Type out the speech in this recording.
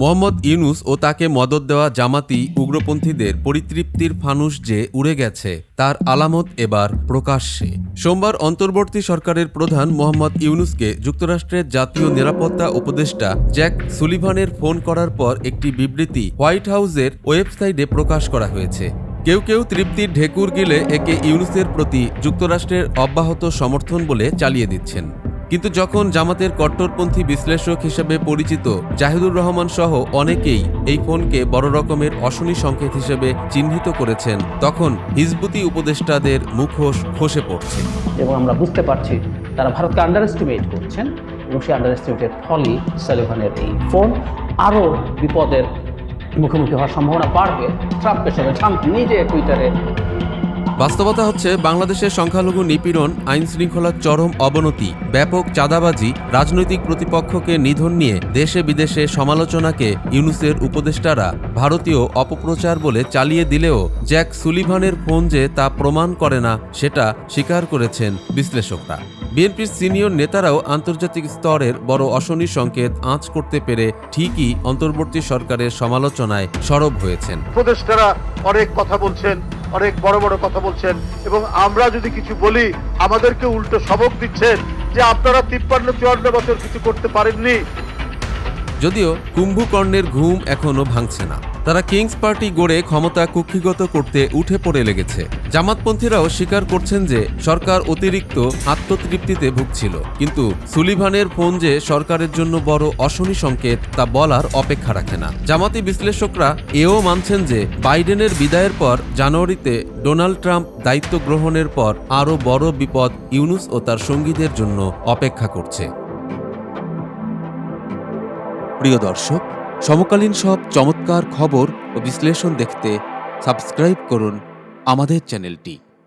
মোহাম্মদ ইউনুস ও তাকে মদত দেওয়া জামাতি উগ্রপন্থীদের পরিতৃপ্তির ফানুস যে উড়ে গেছে, তার আলামত এবার প্রকাশ্যে। সোমবার অন্তর্বর্তী সরকারের প্রধান মোহাম্মদ ইউনুসকে যুক্তরাষ্ট্রের জাতীয় নিরাপত্তা উপদেষ্টা জ্যাক সুলিভানের ফোন করার পর একটি বিবৃতি হোয়াইট হাউসের ওয়েবসাইটে প্রকাশ করা হয়েছে। কেউ কেউ তৃপ্তির ঢেকুর গিলে একে ইউনুসের প্রতি যুক্তরাষ্ট্রের অব্যাহত সমর্থন বলে চালিয়ে দিচ্ছেন। কিন্তু যখন জামাতের কট্টরপন্থী বিশ্লেষক হিসেবে পরিচিত জাহিদুর রহমান সহ অনেকেই এই ফোনকে বড় রকমের অশনি সংকেত হিসেবে চিহ্নিত করেছেন, তখন হিজবুতি উপদেষ্টাদের মুখোশ খসে পড়ছে। এবং আমরা বুঝতে পারছি তারা ভারতকে আন্ডার এস্টিমেট করছেন। এবং সেই আন্ডার এস্টিমেটের ফলেই সালিভানের এই ফোন আরও বিপদের মুখোমুখি হওয়ার সম্ভাবনা বাড়বে। ট্রাম্পের সঙ্গে ট্রাম্প নিজে টুইটারে বাস্তবতা হচ্ছে, বাংলাদেশের সংখ্যালঘু নিপীড়ন আইন শৃঙ্খলার চরম অবনতি, ব্যাপক চাঁদাবাজি, রাজনৈতিক প্রতিপক্ষকে নিধন নিয়ে দেশে বিদেশে সমালোচনাকে ইউনুসের উপদেষ্টারা ভারতীয় অপপ্রচার বলে চালিয়ে দিলেও জ্যাক সুলিভানের ফোন যে তা প্রমাণ করে না, সেটা স্বীকার করেছেন বিশ্লেষকরা। বিএনপির সিনিয়র নেতারাও আন্তর্জাতিক স্তরের বড় অশনি সংকেত আঁচ করতে পেরে ঠিকই অন্তর্বর্তী সরকারের সমালোচনায় সরব হয়েছেন। উপদেষ্টারা অনেক কথা বলছেন অনেক বড় বড় কথা বলছেন এবং আমরা যদি কিছু বলি, আমাদেরকে উল্টো সবক দিচ্ছেন যে আপনারা তিপ্পান্ন, চুয়ান্ন বছর কিছু করতে পারেননি। যদিও কুম্ভকর্ণের ঘুম এখনও ভাঙছে না। তারা কিংস পার্টি গড়ে ক্ষমতা কুক্ষিগত করতে উঠে পড়ে লেগেছে। জামাতপন্থীরাও স্বীকার করছেন যে সরকার অতিরিক্ত আত্মতৃপ্তিতে ভুগছিল। কিন্তু সুলিভানের ফোন যে সরকারের জন্য বড় অশনি সংকেত তা বলার অপেক্ষা রাখে না। জামাতি বিশ্লেষকরা এও মানছেন যে বাইডেনের বিদায়ের পর জানুয়ারিতে ডোনাল্ড ট্রাম্প দায়িত্ব গ্রহণের পর আরও বড় বিপদ ইউনুস ও তার সঙ্গীদের জন্য অপেক্ষা করছে। প্রিয় দর্শক সমকালীন সব চমৎকার খবর ও বিশ্লেষণ দেখতে সাবস্ক্রাইব করুন আমাদের চ্যানেলটি।